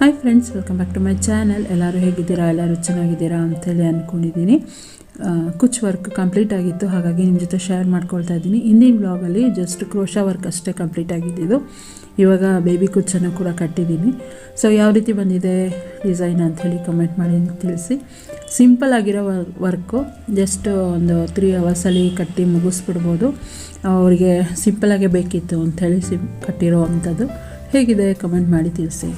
Hi friends welcome back to my channel ಎಲ್ಲರೂ ಹೇಗಿದ್ದೀರಾ? ಎಲ್ಲರೂ ಚೆನ್ನಾಗಿದ್ದೀರಾ ಅಂತೇಳಿ ಅಂದ್ಕೊಂಡಿದ್ದೀನಿ ಕುಚ್ ವರ್ಕ್ ಕಂಪ್ಲೀಟ್ ಆಗಿತ್ತು. ಹಾಗಾಗಿ ನಿಮ್ಮ ಜೊತೆ ಶೇರ್ ಮಾಡ್ಕೊಳ್ತಾ ಇದ್ದೀನಿ. ಹಿಂದಿನ ಬ್ಲಾಗಲ್ಲಿ ಜಸ್ಟ್ ಕ್ರೋಶಾ ವರ್ಕ್ ಅಷ್ಟೇ ಕಂಪ್ಲೀಟ್ ಆಗಿದ್ದಿದ್ದು ಇವಾಗ ಬೇಬಿ ಕುಚ್ಚನ್ನು ಕೂಡ ಕಟ್ಟಿದ್ದೀನಿ. ಸೊ ಯಾವ ರೀತಿ ಬಂದಿದೆ ಡಿಸೈನ್ ಅಂಥೇಳಿ ಕಮೆಂಟ್ ಮಾಡಿ ತಿಳಿಸಿ. ಸಿಂಪಲ್ ಆಗಿರೋ ವರ್ಕು ಜಸ್ಟ್ ಒಂದು ತ್ರೀ ಅವರ್ಸಲ್ಲಿ ಕಟ್ಟಿ ಮುಗಿಸ್ಬಿಡ್ಬೋದು. ಅವರಿಗೆ ಸಿಂಪಲಾಗೇ ಬೇಕಿತ್ತು ಅಂಥೇಳಿ ಸಿಂ ಕಟ್ಟಿರೋ ಅಂಥದ್ದು ಹೇಗಿದೆ? ಕಮೆಂಟ್ ಮಾಡಿ ತಿಳಿಸಿ.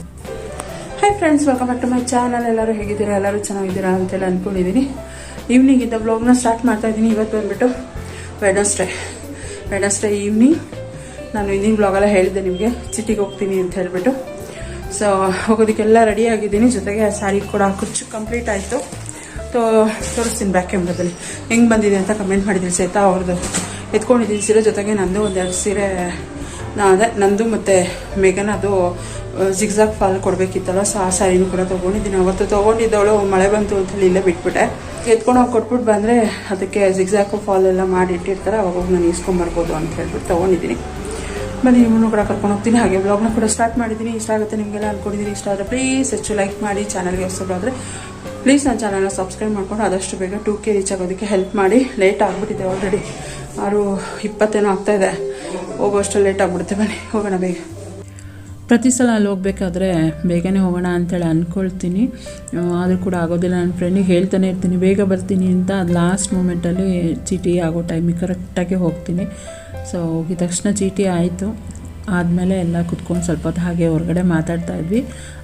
Friends welcome back to my channel ಎಲ್ಲರೂ ಹೇಗಿದ್ದೀರಾ? ಎಲ್ಲರೂ ಚೆನ್ನಾಗಿದ್ದೀರಾ ಅಂತೇಳಿ ಅಂದ್ಕೊಂಡಿದ್ದೀನಿ ಈವ್ನಿಂಗ್ ಇದ್ದ ಬ್ಲಾಗ್ನ ಸ್ಟಾರ್ಟ್ ಮಾಡ್ತಾ ಇದ್ದೀನಿ ಇವತ್ತು ಬಂದ್ಬಿಟ್ಟು ವೆಡಸ್ಡೇ ವೆಡಸ್ಡೇ ಈವ್ನಿಂಗ್ ನಾನು ಹಿಂದಿನ ಬ್ಲಾಗೆಲ್ಲ ಹೇಳಿದ್ದೆ ನಿಮಗೆ. ಸಿಟಿಗೆ ಹೋಗ್ತೀನಿ ಅಂತ ಹೇಳಿಬಿಟ್ಟು. ಸೊ ಹೋಗೋದಕ್ಕೆಲ್ಲ ರೆಡಿ ಆಗಿದ್ದೀನಿ. ಜೊತೆಗೆ ಸ್ಯಾರಿ ಕೂಡ ಕುಚ್ಚು ಕಂಪ್ಲೀಟ್ ಆಯಿತು. ತೋ, ತೋರಿಸ್ತೀನಿ ಬ್ಯಾಕ್ ಕ್ಯಾಮ್ರಾದಲ್ಲಿ ಹೆಂಗೆ ಬಂದಿದೆ ಅಂತ ಕಮೆಂಟ್ ಮಾಡಿದ್ದೀನಿ ಸೇತಾ ಅವ್ರದ್ದು. ಎತ್ಕೊಂಡಿದ್ದೀನಿ ಸೀರೆ, ಜೊತೆಗೆ ನಂದು ಒಂದೆರಡು ಸೀರೆ ಅದೇ ನಂದು ಮತ್ತು ಮೇಘನ ಅದು ಜಿಗ್ಜಾಗ್ ಫಾಲ್ ಕೊಡಬೇಕಿತ್ತಲ್ಲ ಸೊ ಆ ಸ್ಯಾರಿನೂ ಕೂಡ ತೊಗೊಂಡಿದ್ದೀನಿ. ಅವತ್ತು ತೊಗೊಂಡಿದ್ದವಳು, ಮಳೆ ಬಂತು ಅಂತೇಳಿ ಇಲ್ಲೇ ಬಿಟ್ಬಿಟ್ಟೆ. ಎತ್ಕೊಂಡು ಹೋಗಿ ಕೊಟ್ಬಿಟ್ಟು ಬಂದರೆ ಅದಕ್ಕೆ ಜಿಗ್ಜಾಕು ಫಾಲ್ ಎಲ್ಲ ಮಾಡಿ ಇಟ್ಟಿರ್ತಾರೆ, ಅವಾಗ ನಾನು ಇಸ್ಕೊಂಬರ್ಬೋದು ಅಂತ ಹೇಳ್ಬಿಟ್ಟು ತೊಗೊಂಡಿದ್ದೀನಿ. ಬನ್ನಿ, ನಿಮ್ಮನ್ನು ಕೂಡ ಕರ್ಕೊಂಡು ಹೋಗ್ತೀನಿ. ಹಾಗೆ ಬ್ಲಾಗ್ನ ಕೂಡ ಸ್ಟಾರ್ಟ್ ಮಾಡಿದ್ದೀನಿ. ಇಷ್ಟ ಆಗುತ್ತೆ ನಿಮಗೆಲ್ಲ ಅಂದ್ಕೊಂಡಿದ್ದೀನಿ ಇಷ್ಟ ಆದರೆ ಪ್ಲೀಸ್ ಹೆಚ್ಚು ಲೈಕ್ ಮಾಡಿ ಚಾನಲ್ಗೆ ಹೊಸಬರಾದರೆ ಪ್ಲೀಸ್ ನನ್ನ ಚಾನಲ್ನ ಸಬ್ಸ್ಕ್ರೈಬ್ ಮಾಡ್ಕೊಂಡು ಆದಷ್ಟು ಬೇಗ ಟೂ ಕೆ ರೀಚ್ ಆಗೋದಕ್ಕೆ ಹೆಲ್ಪ್ ಮಾಡಿ. ಲೇಟ್ ಆಗಿಬಿಟ್ಟಿದೆ ಆಲ್ರೆಡಿ ಆರು ಇಪ್ಪತ್ತೇನೋ ಆಗ್ತಾಯಿದೆ ಹೋಗೋಷ್ಟು ಲೇಟ್ ಆಗಿಬಿಡುತ್ತೆ, ಬನ್ನಿ, ಹೋಗೋಣ ಬೇಗ. ಪ್ರತಿ ಸಲ ಅಲ್ಲಿ ಹೋಗಬೇಕಾದ್ರೆ ಬೇಗನೆ ಹೋಗೋಣ ಅಂತೇಳಿ ಅಂದ್ಕೊಳ್ತೀನಿ ಆದರೂ ಕೂಡ ಆಗೋದಿಲ್ಲ. ನನ್ನ ಫ್ರೆಂಡಿಗೆ ಹೇಳ್ತಾನೆ ಇರ್ತೀನಿ, ಬೇಗ ಬರ್ತೀನಿ ಅಂತ ಅದು ಲಾಸ್ಟ್ ಮೂಮೆಂಟಲ್ಲಿ ಚೀಟಿ ಆಗೋ ಟೈಮಿಗೆ ಕರೆಕ್ಟಾಗಿ ಹೋಗ್ತೀನಿ. ಸೊ ಹೋಗಿದ ತಕ್ಷಣ ಚೀಟಿ ಆಯಿತು. ಆದಮೇಲೆ ಎಲ್ಲ ಕುತ್ಕೊಂಡು ಸ್ವಲ್ಪ ಹೊತ್ತು ಹಾಗೆ ಹೊರಗಡೆ ಮಾತಾಡ್ತಾ ಇದ್ವಿ.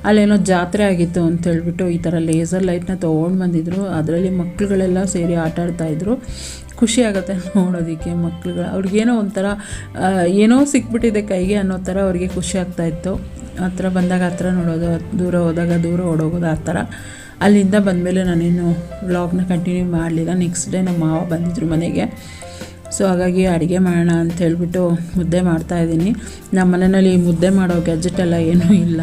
ಅಲ್ಲೇನೋ ಜಾತ್ರೆ ಆಗಿತ್ತು ಅಂತ ಹೇಳ್ಬಿಟ್ಟು ಈ ಥರ ಲೇಸರ್ ಲೈಟ್ನ ತೊಗೊಂಡು ಬಂದಿದ್ರು. ಅದರಲ್ಲಿ ಮಕ್ಕಳುಗಳೆಲ್ಲ ಸೇರಿ ಆಟ ಆಡ್ತಾಯಿದ್ರು ಖುಷಿ ಆಗುತ್ತೆ ನೋಡೋದಕ್ಕೆ ಮಕ್ಳುಗಳು, ಅವ್ರಿಗೇನೋ ಒಂಥರ ಏನೋ ಸಿಕ್ಬಿಟ್ಟಿದೆ ಕೈಗೆ ಅನ್ನೋ ಥರ ಅವ್ರಿಗೆ ಖುಷಿ ಆಗ್ತಾಯಿತ್ತು ಹತ್ರ ಬಂದಾಗ ಹತ್ರ ನೋಡೋದು, ದೂರ ಹೋದಾಗ ದೂರ ಓಡೋಗೋದು ಆ ಥರ. ಅಲ್ಲಿಂದ ಬಂದಮೇಲೆ ನಾನೇನು ವ್ಲಾಗ್ನ ಕಂಟಿನ್ಯೂ ಮಾಡಲಿಲ್ಲ. ನೆಕ್ಸ್ಟ್ ಡೇ ನಮ್ಮ ಮಾವ ಬಂದಿದ್ರು ಮನೆಗೆ. ಸೊ ಹಾಗಾಗಿ ಅಡುಗೆ ಮಾಡೋಣ ಅಂತ ಹೇಳ್ಬಿಟ್ಟು ಮುದ್ದೆ ಮಾಡ್ತಾಯಿದ್ದೀನಿ ನಮ್ಮ ಮನೆಯಲ್ಲಿ ಮುದ್ದೆ ಮಾಡೋ ಗ್ಯಾಜೆಟ್ ಎಲ್ಲ ಏನೂ ಇಲ್ಲ.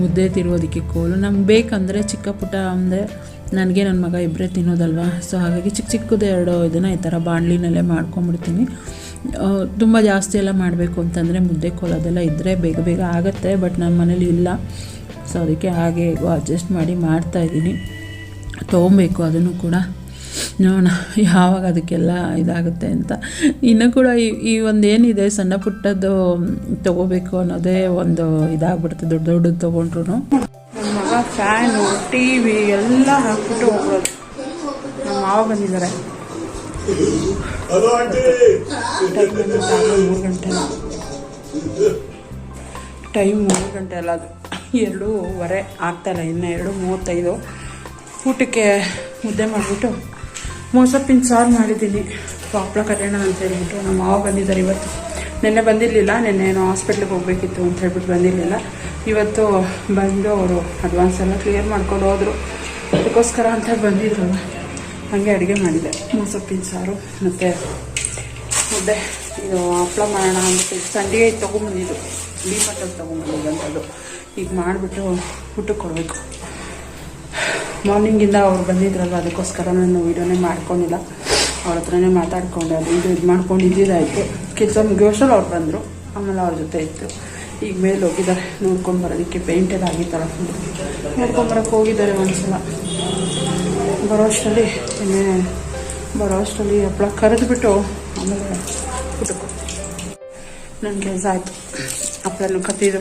ಮುದ್ದೆ ತಿರುವುದಕ್ಕೆ ಕೋಲು. ನಮ್ಗೆ ಬೇಕಂದರೆ ಚಿಕ್ಕ ಪುಟ್ಟ ಅಂದರೆ ನನಗೆ ನನ್ನ ಮಗ ಇಬ್ಬರೇ ತಿನ್ನೋದಲ್ವಾ? ಸೊ ಹಾಗಾಗಿ ಚಿಕ್ಕ ಚಿಕ್ಕದು ಎರಡು ಇದನ್ನು ಈ ಥರ ಬಾಣಲಿನಲ್ಲೇ ಮಾಡ್ಕೊಂಬಿಡ್ತೀನಿ ತುಂಬ ಜಾಸ್ತಿ ಎಲ್ಲ ಮಾಡಬೇಕು ಅಂತಂದರೆ ಮುದ್ದೆ ಕೋಲು ಅದೆಲ್ಲ ಇದ್ದರೆ ಬೇಗ ಬೇಗ ಆಗುತ್ತೆ, ಬಟ್ ನಮ್ಮ ಮನೇಲಿ ಇಲ್ಲ. ಸೊ ಅದಕ್ಕೆ ಹಾಗೆ ಅಡ್ಜಸ್ಟ್ ಮಾಡಿ ಮಾಡ್ತಾಯಿದ್ದೀನಿ ತೊಗೊಬೇಕು ಅದನ್ನು ಕೂಡ. ನೋಡೋಣ ಯಾವಾಗ ಅದಕ್ಕೆಲ್ಲ ಇದಾಗುತ್ತೆ ಅಂತ. ಇನ್ನೂ ಕೂಡ ಈ ಈ ಒಂದು ಏನಿದೆ ಸಣ್ಣ ಪುಟ್ಟದ್ದು ತೊಗೋಬೇಕು ಅನ್ನೋದೇ ಒಂದು ಇದಾಗ್ಬಿಡುತ್ತೆ, ದೊಡ್ಡ ದೊಡ್ಡದು ತೊಗೊಂಡ್ರು ನಮ್ಮ ಮಗ ಫ್ಯಾನು ಟಿ ವಿ ಎಲ್ಲ ಹಾಕ್ಬಿಟ್ಟು ಹೋಗ್ಬೋದು ನಮ್ಮ ಮಾವ ಬಂದಿದ್ದಾರೆ ಮೂರು ಗಂಟೆ. ಟೈಮ್ ಮೂರು ಗಂಟೆ ಅಲ್ಲ ಅದು. ಎರಡೂವರೆ ಆಗ್ತಾಯಿಲ್ಲ ಇನ್ನು ಎರಡು ಮೂವತ್ತೈದು. ಊಟಕ್ಕೆ ಮುದ್ದೆ ಮಾಡಿಬಿಟ್ಟು ಮೋಸಪ್ಪಿನ ಸಾರು ಮಾಡಿದ್ದೀನಿ. ಹಪ್ಪಳ ಕಲ್ಯಾಣ ಅಂತ ಹೇಳ್ಬಿಟ್ಟು ನಮ್ಮ ಮಾವ ಬಂದಿದ್ದಾರೆ ಇವತ್ತು. ನಿನ್ನೆ ಬಂದಿರಲಿಲ್ಲ, ನಿನ್ನೆ ಏನೋ ಹಾಸ್ಪಿಟ್ಲಿಗೆ ಹೋಗಬೇಕಿತ್ತು ಅಂತ ಹೇಳ್ಬಿಟ್ಟು ಬಂದಿರಲಿಲ್ಲ. ಇವತ್ತು ಬಂದು ಅವರು ಅಡ್ವಾನ್ಸ್ ಎಲ್ಲ ಕ್ಲಿಯರ್ ಮಾಡ್ಕೊಂಡು ಹೋದರು. ಅದಕ್ಕೋಸ್ಕರ ಅಂತ ಬಂದಿದ್ರು. ಹಾಗೆ ಅಡುಗೆ ಮಾಡಿದೆ. ಮೋಸಪ್ಪಿನ ಸಾರು ಮತ್ತು ಮುದ್ದೆ. ಇದು ಹಪ್ಪಳ ಮಾಡೋಣ ಅಂದ್ಬಿಟ್ಟು ಸಂಡಿಗೆ ತೊಗೊಂಬಂದಿದ್ದು. ಬೀಮಟ್ಟಲ್ಲಿ ಮಟ್ಟಲ್ಲಿ ತೊಗೊಂಬಂದಿದ್ದಂಥದ್ದು ಈಗ ಮಾಡಿಬಿಟ್ಟು ಊಟಕ್ಕೆ ಕೊಡಬೇಕು. ಮಾರ್ನಿಂಗಿಂದ ಅವ್ರು ಬಂದಿದ್ರಲ್ವ, ಅದಕ್ಕೋಸ್ಕರ ನಾನು ವೀಡಿಯೋನೇ ಮಾಡ್ಕೊಂಡಿಲ್ಲ. ಅವ್ರ ಹತ್ರನೇ ಮಾತಾಡ್ಕೊಂಡು, ಅದು ಇದು ಇದು ಮಾಡ್ಕೊಂಡು ಇದ್ದಿದ್ದಾಯಿತು. ಕೆಲಸ ಮುಗಿಯೋಷ್ಟರಲ್ಲಿ ಅವ್ರು ಬಂದರು, ಆಮೇಲೆ ಅವ್ರ ಜೊತೆ ಇತ್ತು. ಈಗ ಮೇಲೆ ಹೋಗಿದ್ದಾರೆ, ನೋಡ್ಕೊಂಡು ಬರೋದಕ್ಕೆ ಪೇಂಟ್ ಆಗಿತ್ತಲ್ಲ ನೋಡ್ಕೊಂಬರಕ್ಕೆ ಹೋಗಿದ್ದಾರೆ ಒಂದ್ಸಲ. ಬರೋ ಅಷ್ಟರಲ್ಲಿ ಬರೋ ಅಷ್ಟರಲ್ಲಿ ಹಪ್ಪಳ ಕರೆದ್ಬಿಟ್ಟು ಆಮೇಲೆ ಊಟಕ್ಕೆ ನನ್ನ ಕೆಲಸ ಆಯಿತು. ಹಪ್ಪಳನು ಕತ್ತಿದ್ದು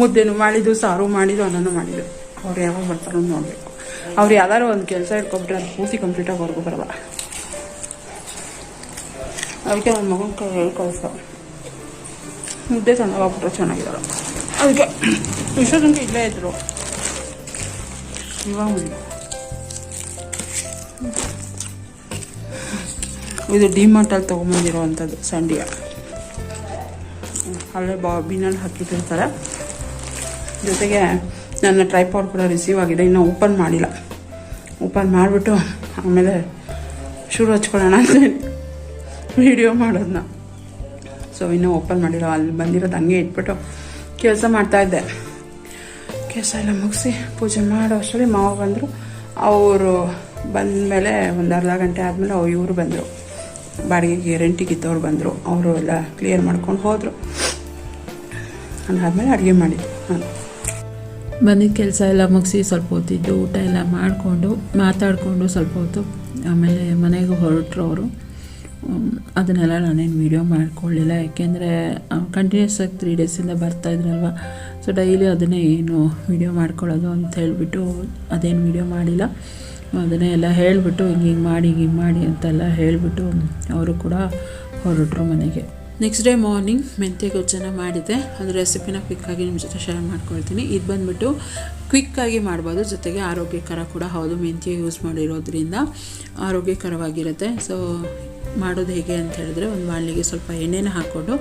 ಮುದ್ದೆನೂ ಮಾಡಿದ್ದು ಸಾರು ಮಾಡಿದ್ದು ಅನ್ನನೂ ಮಾಡಿದ್ದು ಅವ್ರು ಯಾವಾಗ ಬರ್ತಾರೋ ನೋಡಬೇಕು. ಅವ್ರು ಯಾವ್ದಾರು ಒಂದು ಕೆಲಸ ಇಟ್ಕೊಬಿಟ್ರೆ ಅದು ಪೂರ್ತಿ ಕಂಪ್ಲೀಟಾಗಿ ಹೊರಗೂ ಬರಲ್ಲ. ಅದಕ್ಕೆ ನನ್ನ ಮಗನ ಕೈ ಹೇಳಿ ಮುದ್ದೆ ಚೆನ್ನಾಗಾಗ್ಬಿಟ್ರೆ ಚೆನ್ನಾಗಿರಲ್ಲ. ಅದಕ್ಕೆ ಇಷ್ಟೋ ಇಲ್ಲೇ ಇದ್ರು. ಇವಾಗ. ಇದು ಡಿಮಾರ್ಟಲ್ಲಿ ತೊಗೊಂಬಂದಿರೋವಂಥದ್ದು ಸಂಡಿಗೆ ಅಲ್ಲೇ ಬಾಬಿನಲ್ಲಿ ಹಾಕಿಟ್ಟಿರ್ತಾರೆ. ಜೊತೆಗೆ ನನ್ನ ಟ್ರೈಪಾಡ್ ಕೂಡ ರಿಸೀವ್ ಆಗಿದೆ. ಇನ್ನೂ ಓಪನ್ ಮಾಡಿಲ್ಲ. ಓಪನ್ ಮಾಡಿಬಿಟ್ಟು ಆಮೇಲೆ ಶುರು ಹಚ್ಕೊಳ್ಳೋಣ ಅಂತ ವಿಡಿಯೋ ಮಾಡೋದನ್ನ ಸೊ ಇನ್ನೂ ಓಪನ್ ಮಾಡಿಲ್ಲ. ಅಲ್ಲಿ ಬಂದಿರೋದು ಹಂಗೆ ಇಟ್ಬಿಟ್ಟು ಕೆಲಸ ಮಾಡ್ತಾಯಿದ್ದೆ ಕೆಲಸ ಎಲ್ಲ ಮುಗಿಸಿ ಪೂಜೆ ಮಾಡೋ ಅಷ್ಟರಲ್ಲಿ ಮಾವ ಬಂದರು. ಅವರು ಬಂದಮೇಲೆ ಒಂದು ಅರ್ಧ ಗಂಟೆ ಆದಮೇಲೆ ಅವ್ರು ಇವರು ಬಂದರು. ಬಾಡಿಗೆಗೆ ರೆಂಟಿಗೆ ಇದ್ದವ್ರು ಬಂದರು. ಅವರು ಎಲ್ಲ ಕ್ಲಿಯರ್ ಮಾಡ್ಕೊಂಡು ಹೋದರು. ಅದಾದಮೇಲೆ ಅಡುಗೆ ಮಾಡಿದ್ದು ನಾನು ಬಂದಿದ್ದ ಕೆಲಸ ಎಲ್ಲ ಮುಗಿಸಿ ಸ್ವಲ್ಪ ಹೊತ್ತಿದ್ದು ಊಟ ಎಲ್ಲ ಮಾಡಿಕೊಂಡು, ಮಾತಾಡಿಕೊಂಡು ಸ್ವಲ್ಪ ಹೊತ್ತು ಆಮೇಲೆ ಮನೆಗೆ ಹೊರಟ್ರು ಅವರು. ಅದನ್ನೆಲ್ಲ ನಾನೇನು ವೀಡಿಯೋ ಮಾಡ್ಕೊಳ್ಳಿಲ್ಲ. ಯಾಕೆಂದರೆ ಕಂಟಿನ್ಯೂಸ್ ಆಗಿ ತ್ರೀ ಡೇಸಿಂದ ಬರ್ತಾಯಿದ್ರಲ್ವ ಸೊ ಡೈಲಿ ಅದನ್ನೇ ಏನು ವೀಡಿಯೋ ಮಾಡ್ಕೊಳ್ಳೋದು ಅಂತ ಹೇಳಿಬಿಟ್ಟು ಅದೇನು ವೀಡಿಯೋ ಮಾಡಿಲ್ಲ. ಅದನ್ನೇ ಎಲ್ಲ ಹೇಳಿಬಿಟ್ಟು ಹಿಂಗೆ ಹಿಂಗೆ ಮಾಡಿ ಹಿಂಗೆ ಮಾಡಿ ಅಂತೆಲ್ಲ ಹೇಳಿಬಿಟ್ಟು ಅವರು ಕೂಡ ಹೊರಟರು ಮನೆಗೆ. ನೆಕ್ಸ್ಟ್ ಡೇ ಮಾರ್ನಿಂಗ್ ಮೆಂತ್ಯ ಗೊಜ್ಜನ ಮಾಡಿದೆ ಅದು ರೆಸಿಪಿನ ಕ್ವಿಕ್ಕಾಗಿ ನಿಮ್ಮ ಜೊತೆ ಶೇರ್ ಮಾಡ್ಕೊಳ್ತೀನಿ. ಇದು ಬಂದುಬಿಟ್ಟು ಕ್ವಿಕ್ಕಾಗಿ ಮಾಡ್ಬೋದು. ಜೊತೆಗೆ ಆರೋಗ್ಯಕರ ಕೂಡ ಹೌದು. ಮೆಂತ್ಯ ಯೂಸ್ ಮಾಡಿರೋದ್ರಿಂದ ಆರೋಗ್ಯಕರವಾಗಿರುತ್ತೆ. ಸೊ ಮಾಡೋದು ಹೇಗೆ ಅಂತ ಹೇಳಿದ್ರೆ ಒಂದು ಬಾಣಲಿಗೆ ಸ್ವಲ್ಪ ಎಣ್ಣೆನ ಹಾಕ್ಕೊಂಡು,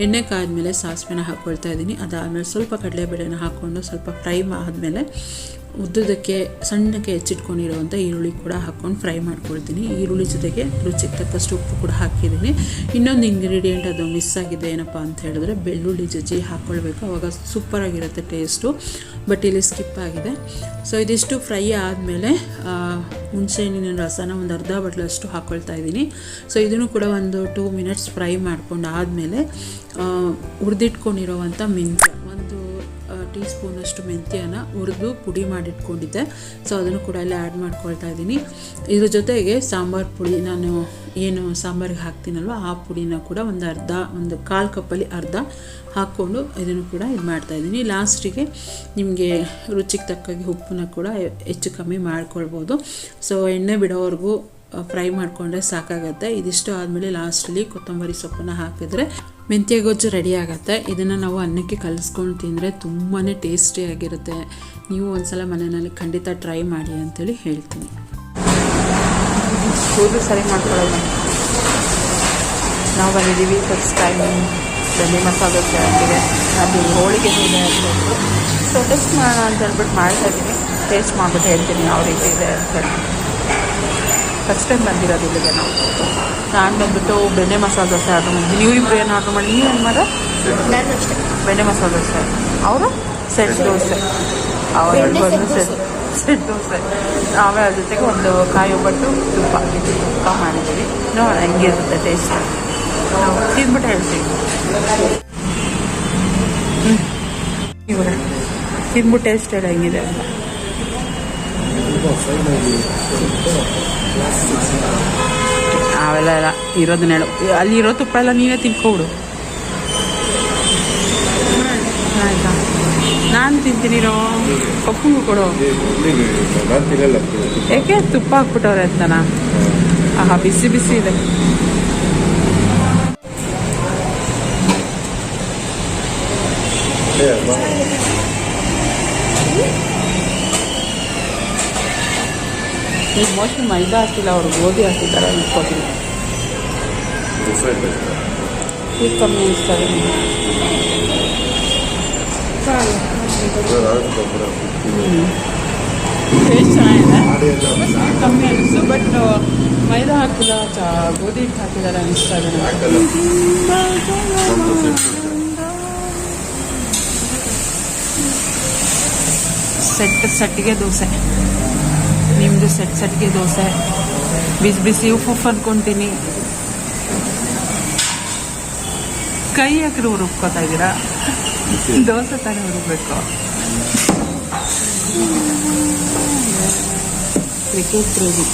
ಎಣ್ಣೆ ಕಾದ್ಮೇಲೆ ಸಾಸಿವೆನ ಹಾಕ್ಕೊಳ್ತಾ ಇದ್ದೀನಿ. ಅದಾದಮೇಲೆ ಸ್ವಲ್ಪ ಕಡಲೆಬೇಳೆನ ಹಾಕ್ಕೊಂಡು ಸ್ವಲ್ಪ ಫ್ರೈ ಆದಮೇಲೆ ಉದ್ದುದಕ್ಕೆ, ಸಣ್ಣಕ್ಕೆ ಹೆಚ್ಚಿಟ್ಕೊಂಡಿರುವಂಥ ಈರುಳ್ಳಿ ಕೂಡ ಹಾಕ್ಕೊಂಡು ಫ್ರೈ ಮಾಡ್ಕೊಳ್ತೀನಿ. ಈರುಳ್ಳಿ ಜೊತೆಗೆ ರುಚಿಗೆ ತಕ್ಕಷ್ಟು ಉಪ್ಪು ಕೂಡ ಹಾಕಿದ್ದೀನಿ. ಇನ್ನೊಂದು ಇಂಗ್ರೀಡಿಯೆಂಟ್ ಅದು ಮಿಸ್ ಆಗಿದೆ ಏನಪ್ಪ ಅಂತ ಹೇಳಿದ್ರೆ ಬೆಳ್ಳುಳ್ಳಿ ಜಜ್ಜಿ ಹಾಕ್ಕೊಳ್ಬೇಕು. ಅವಾಗ ಸೂಪರಾಗಿರುತ್ತೆ ಟೇಸ್ಟು ಬಟ್ ಇಲ್ಲಿ ಸ್ಕಿಪ್ ಆಗಿದೆ. ಸೊ ಇದಿಷ್ಟು ಫ್ರೈ ಆದಮೇಲೆ ಹುಣಸೆಹಣ್ಣಿನ ರಸನ ಒಂದು ಅರ್ಧ ಬಟ್ಲಷ್ಟು ಹಾಕ್ಕೊಳ್ತಾ ಇದ್ದೀನಿ. ಸೊ ಇದನ್ನು ಕೂಡ ಒಂದು ಟೂ ಮಿನಿಟ್ಸ್ ಫ್ರೈ ಮಾಡ್ಕೊಂಡು ಆದಮೇಲೆ ಹುರಿದಿಟ್ಕೊಂಡಿರೋವಂಥ ಮೆಂತ್ಯ. ಟೀ ಸ್ಪೂನಷ್ಟು ಮೆಂತ್ಯನ ಹುರಿದು ಪುಡಿ ಮಾಡಿಟ್ಕೊಂಡಿದ್ದೆ. ಸೊ ಅದನ್ನು ಕೂಡ ಇಲ್ಲಿ ಆ್ಯಡ್ ಮಾಡ್ಕೊಳ್ತಾ ಇದ್ದೀನಿ. ಇದ್ರ ಜೊತೆಗೆ ಸಾಂಬಾರು ಪುಡಿ ನಾನು ಏನು ಸಾಂಬಾರಿಗೆ ಹಾಕ್ತೀನಲ್ವ, ಆ ಪುಡಿನ ಕೂಡ ಒಂದು ಅರ್ಧ, ಒಂದು ಕಾಲು ಕಪ್ಪಲ್ಲಿ ಅರ್ಧ ಹಾಕ್ಕೊಂಡು ಇದನ್ನು ಕೂಡ ಇದು ಮಾಡ್ತಾಯಿದ್ದೀನಿ ಲಾಸ್ಟಿಗೆ ನಿಮಗೆ ರುಚಿಗೆ ತಕ್ಕಾಗಿ ಉಪ್ಪನ್ನ ಕೂಡ ಹೆಚ್ಚು ಕಮ್ಮಿ ಮಾಡ್ಕೊಳ್ಬೋದು. ಸೊ ಎಣ್ಣೆ ಬಿಡೋವರೆಗೂ ಫ್ರೈ ಮಾಡಿಕೊಂಡ್ರೆ ಸಾಕಾಗತ್ತೆ. ಇದಿಷ್ಟು ಆದಮೇಲೆ ಲಾಸ್ಟಲ್ಲಿ ಕೊತ್ತಂಬರಿ ಸೊಪ್ಪನ್ನು ಹಾಕಿದ್ರೆ ಮೆಂತ್ಯ ಗೊಜ್ಜು ರೆಡಿ ಆಗುತ್ತೆ. ಇದನ್ನು ನಾವು ಅನ್ನಕ್ಕೆ ಕಲಿಸ್ಕೊಂಡು ತಿಂದರೆ ತುಂಬಾ ಟೇಸ್ಟಿಯಾಗಿರುತ್ತೆ ನೀವು ಒಂದ್ಸಲ ಮನೆಯಲ್ಲಿ ಖಂಡಿತ ಟ್ರೈ ಮಾಡಿ ಅಂತೇಳಿ ಹೇಳ್ತೀನಿ. ಕೂದಲು ಸರಿ ಮಾಡ್ಕೊಳ್ಳೋಣ. ನಾವು ಬಂದಿದ್ದೀವಿ ಫಸ್ಟ್ ಟೈಮ್ ಬೆಣ್ಣೆ ಮಸಾಲೆ ದೋಸೆ ಆಗಿದೆ ಅದು ಹೋಳಿಗೆ ಇದೆ ಅಂತೇಳ್ಬಿಟ್ಟು ಸೊ ಟೆಸ್ಟ್ ಮಾಡೋಣ ಅಂತ ಹೇಳ್ಬಿಟ್ಟು ಮಾಡ್ತಾ ಇದ್ದೀನಿ. ಟೇಸ್ಟ್ ಮಾಡಿಬಿಟ್ಟು ಹೇಳ್ತೀನಿ ಯಾವ ರೀತಿ ಇದೆ ಅಂತೇಳಿ ಫಸ್ಟ್ ಟೈಮ್ ಬಂದಿರೋದು ಇಲ್ಲಿಗೆ ನಾವು. ನಾನು ಬಂದುಬಿಟ್ಟು ಬೆಣ್ಣೆ ಮಸಾಲೆ ದೋಸೆ ಆರ್ಡ್ರ್ ಮಾಡಿದ್ದೀನಿ ನೀವು ಇಬ್ಬರು ಏನು ಆರ್ಡ್ರ್ ಮಾಡಿ ನೀವೇನು ಮಾಡ? ಬೆಣ್ಣೆ ಮಸಾಲೆ ದೋಸೆ. ಅವರು? ಸೆಟ್ ದೋಸೆ. ಅವರು ಬಂದು ಸೆಟ್ ಸೆಟ್ ದೋಸೆ. ನಾವೇ ಅದ್ರ ಜೊತೆಗೆ ಒಂದು ಕಾಯಿ ಒಬ್ಬಟ್ಟು ತುಪ್ಪ. ತುಪ್ಪ ಮಾಡಿದ್ದೀವಿ. ನೋಡೋಣ ಹೆಂಗಿರುತ್ತೆ ಟೇಸ್ಟ್ ನಾವು ತಿಂದ್ಬಿಟ್ಟು ಹೇಳ್ತೀವಿ ಹ್ಞೂ ಇವಾಗ ತಿಂದ್ಬಿಟ್ಟು ಟೇಸ್ಟ್ ಎಲ್ಲ ಹೆಂಗಿದೆ ಅಂತ. ಅವೆಲ್ಲ ಎಲ್ಲ ಇರೋದನ್ನ ಹೇಳು. ಅಲ್ಲಿ ಇರೋ ತುಪ್ಪ ಎಲ್ಲ ನೀವೇ ತಿನ್ಕೊಬಿಡು. ಆಯ್ತಾ? ನಾನು ತಿಂತೀನಿರೋ. ಪಪ್ಪಂಗೂ ಕೊಡು. ಏಕೆ ತುಪ್ಪ ಹಾಕ್ಬಿಟ್ಟವ್ರೆ ಅಂತನ? ಆಹಾ, ಬಿಸಿ ಬಿಸಿ ಇದೆ. ಈಗ ಮೋಸ್ಟ್ಲಿ ಮೈದಾ ಹಾಕಿಲ್ಲ, ಅವರು ಗೋಧಿ ಹಾಕಿದ್ದಾರೆ ಅನ್ಕೋತೀನಿ. ಇದು ಕಮ್ಮಿ ಅನಿಸ್ತಾರೆ ಟೇಸ್ಟ್ ಚೆನ್ನಾಗಿದೆ. ಕಮ್ಮಿ ಅನಿಸ್ತು ಬಟ್ ಮೈದಾ ಹಾಕಿಲ್ಲ, ಚಾ, ಗೋಧಿ ಹಿಟ್ಟು ಹಾಕಿದ್ದಾರೆ ಅನಿಸ್ತಾ ಸೆಟ್ ಸೆಟ್ಗೆ ದೋಸೆ. ನಿಮ್ಮದು ಸೆಟ್ ಸೆಟ್ಗೆ ದೋಸೆ ಬಿಸಿ ಬಿಸಿ ಉಪ್ಪು ಉಪ್ಪು ಅನ್ಕೊಂತೀನಿ ಕೈ ಹಾಕಿರೋ ರುಬ್ಕೋತಾ ಇದ್ದೀರಾ ದೋಸೆ ತಾನೇ ಹುಡುಕ್ಬೇಕು ಕ್ರಿಕೆಟ್ ಗ್ರೇವಿ